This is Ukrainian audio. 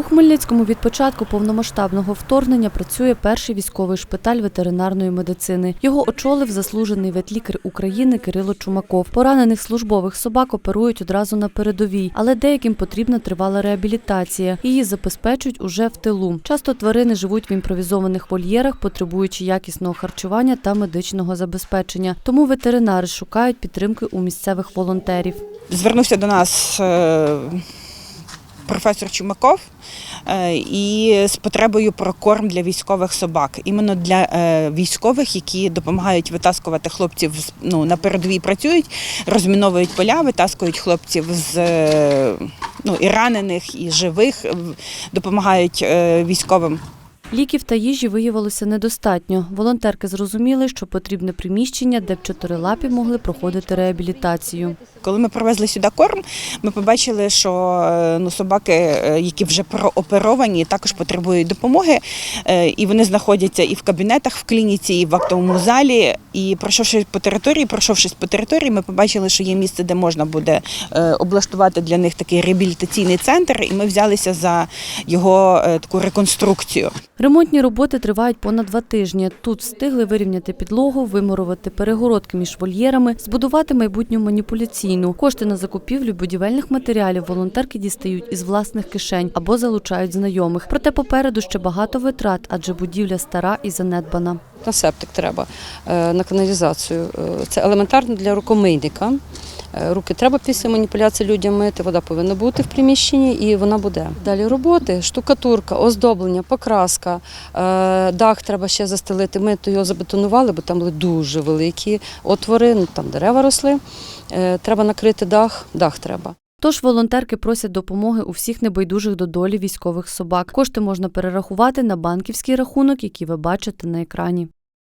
У Хмельницькому від початку повномасштабного вторгнення працює перший військовий шпиталь ветеринарної медицини. Його очолив заслужений ветлікар України Кирило Чумаков. Поранених службових собак оперують одразу на передовій, але деяким потрібна тривала реабілітація. Її забезпечують уже в тилу. Часто тварини живуть в імпровізованих вольєрах, потребуючи якісного харчування та медичного забезпечення. Тому ветеринари шукають підтримки у місцевих волонтерів. Звернувся до нас е, професор Чумаков е, і з потребою про корм для військових собак. Іменно для е, військових, які допомагають витаскувати хлопців ну, на передовій працюють, розміновують поля, витаскують хлопців з е, ну, і ранених, і живих, допомагають військовим. Ліків та їжі виявилося недостатньо. Волонтерки зрозуміли, що потрібне приміщення, де б чотирилапі могли проходити реабілітацію. Коли ми привезли сюди корм, ми побачили, що е, ну, собаки, е, які вже прооперовані, також потребують допомоги. Е, І вони знаходяться і в кабінетах в клініці, і в актовому залі. І пройшовши по території, пройшовшись по території, ми побачили, що є місце, де можна буде облаштувати для них такий реабілітаційний центр. І ми взялися за його таку реконструкцію. Ремонтні роботи тривають понад два тижні. Тут встигли вирівняти підлогу, вимурувати перегородки між вольєрами, збудувати майбутню маніпуляційну. Кошти на закупівлю будівельних матеріалів волонтерки дістають із власних кишень або залучають знайомих. Проте попереду ще багато витрат, адже будівля стара і занедбана. На септик треба, е, на каналізацію. Е, Це елементарно для рукомийника. Е, Руки треба після маніпуляції людям мити, вода повинна бути в приміщенні і вона буде. Далі роботи, штукатурка, оздоблення, покраска, е, дах треба ще застелити. Ми то його забетонували, бо там були дуже великі отвори, ну, там дерева росли. Е, Треба накрити дах, дах треба. Тож волонтерки просять допомоги у всіх небайдужих до долі військових собак. Кошти можна перерахувати на банківський рахунок, який ви бачите на екрані.